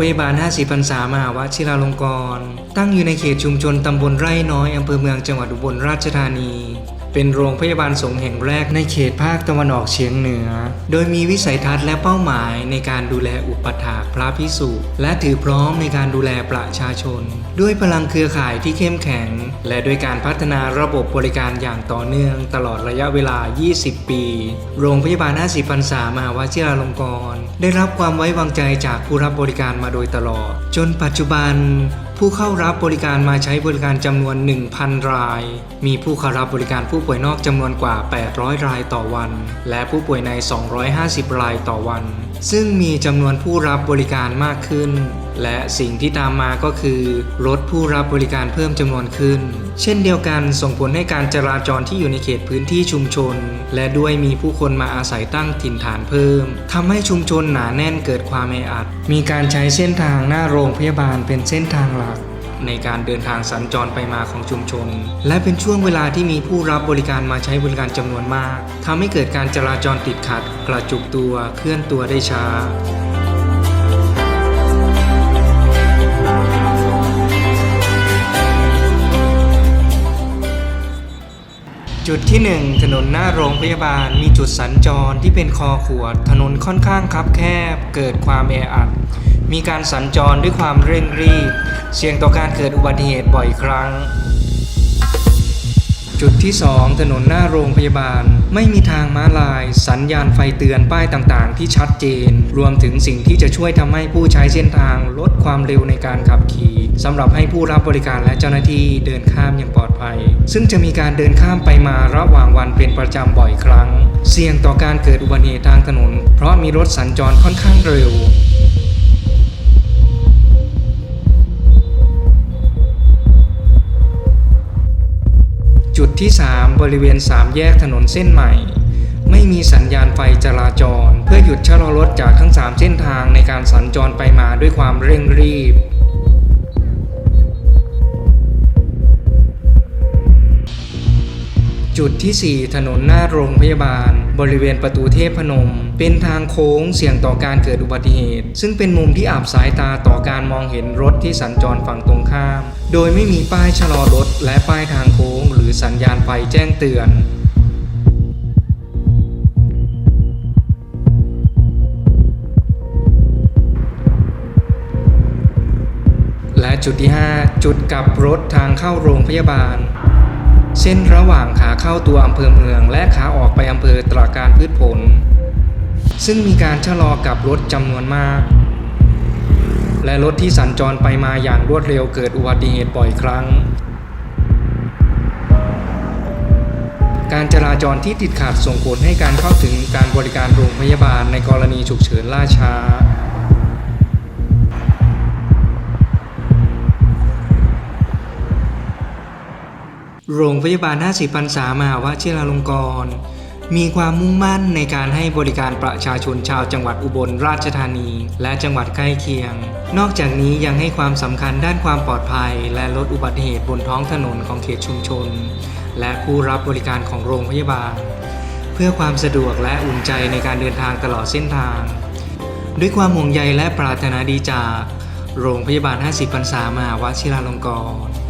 พยาบาล 50พรรษามหาวชิราลงกรณ์ตั้งอยู่ในเขตชุมชนตำบลไร่น้อยอำเภอเมืองจังหวัดอุบลราชธานี เป็นโรงพยาบาลสงฆ์แห่งแรกในเขตภาคตะวันออกเฉียงเหนือ โดยมีวิสัยทัศน์และเป้าหมายในการดูแลอุปถากพระพิสุและถือพร้อมในการดูแลประชาชน ด้วยพลังเครือข่ายที่เข้มแข็ง และด้วยการพัฒนาระบบบริการอย่างต่อเนื่องตลอดระยะเวลา 20 ปี โรงพยาบาล 50พรรษามหาวชิราลงกรณ์ได้รับความไว้วางใจจากผู้รับบริการมาโดยตลอด จนปัจจุบัน ผู้เข้ารับบริการมาใช้บริการจำนวน 1,000 ราย มีผู้เข้ารับบริการผู้ป่วยนอกจำนวนกว่า 800 รายต่อวัน และผู้ป่วยใน 250 รายต่อวัน ซึ่งมีจำนวนผู้รับบริการมากขึ้น และสิ่งที่ตามมาก็คือลดผู้รับบริการเพิ่มจำนวนขึ้น เช่นเดียวกันส่งผลให้การจราจรที่อยู่ในเขตพื้นที่ชุมชน และด้วยมีผู้คนมาอาศัยตั้งถิ่นฐานเพิ่มทำให้ชุมชนหนาแน่นเกิดความแออัด มีการใช้เส้นทางหน้าโรงพยาบาลเป็นเส้นทางหลัก ในการเดินทางสัญจรไปมาของชุมชน และเป็นช่วงเวลาที่มีผู้รับบริการมาใช้บริการจำนวนมากทำให้เกิดการจราจรติดขัด กระจุกตัวเคลื่อนตัวได้ช้าจุดที่ 1 ถนนหน้าโรงพยาบาลมีจุดสัญจรที่เป็นคอขวด ถนนค่อนข้างคับแคบ เกิดความแออัด มีการสัญจรด้วยความเร่งรีบ เสี่ยงต่อการเกิดอุบัติเหตุบ่อยครั้ง จุดที่ 2 ถนนหน้าโรงพยาบาล ไม่มีทางม้าลาย สัญญาณไฟเตือนป้ายต่างๆ ที่ชัดเจน รวมถึงสิ่งที่จะช่วยทำให้ผู้ใช้เส้นทางลดความเร็วในการขับขี่สำหรับให้ผู้รับบริการและเจ้าหน้าที่เดินข้ามอย่างปลอดภัย ซึ่งจะมีการเดินข้ามไปมาระหว่างวันเป็นประจำบ่อยครั้ง เสี่ยงต่อการเกิดอุบัติเหตุทางถนน เพราะมีรถสัญจรค่อนข้างเร็ว ที่ 3 บริเวณ 3 แยกถนนเส้นใหม่ ไม่มีสัญญาณไฟจราจร เพื่อหยุดชะลอรถจากทั้ง 3 เส้นทางในการสัญจรไปมาด้วยความเร่งรีบจุดที่ 4 ถนนหน้าโรงพยาบาล บริเวณประตูเทพพนม เป็นทางโค้งเสี่ยงต่อการเกิดอุบัติเหตุ ซึ่งเป็นมุมที่อับสายตาต่อการมองเห็นรถที่สัญจรฝั่งตรงข้าม โดยไม่มีป้ายชะลอรถ และป้ายทางโค้ง หรือสัญญาณไฟแจ้งเตือนและจุดที่ 5 จุดกลับรถทางเข้าโรงพยาบาล เส้นระหว่างขาเข้าตัวอำเภอเมือง และขาออกไปอำเภอตราการพืชผล ซึ่งมีการชะลอกับรถจำนวนมาก และรถที่สัญจรไปมาอย่างรวดเร็วเกิดอุบัติเหตุบ่อยครั้ง การจราจรที่ติดขัดส่งผลให้การเข้าถึงการบริการโรงพยาบาลในกรณีฉุกเฉินล่าช้า โรงพยาบาล50พรรษามหาวชิราลงกรณ์มีความมุ่งมั่นในการให้บริการประชาชนชาวจังหวัดอุบลราชธานี และจังหวัดใกล้เคียง นอกจากนี้ยังให้ความสำคัญด้านความปลอดภัย และลดอุบัติเหตุบนท้องถนนของเขตชุมชน และผู้รับบริการของโรงพยาบาล เพื่อความสะดวกและอุ่นใจในการเดินทางตลอดเส้นทาง ด้วยความห่วงใยและปรารถนาดีจาก โรงพยาบาล 50พรรษามาวชิราลงกรณ์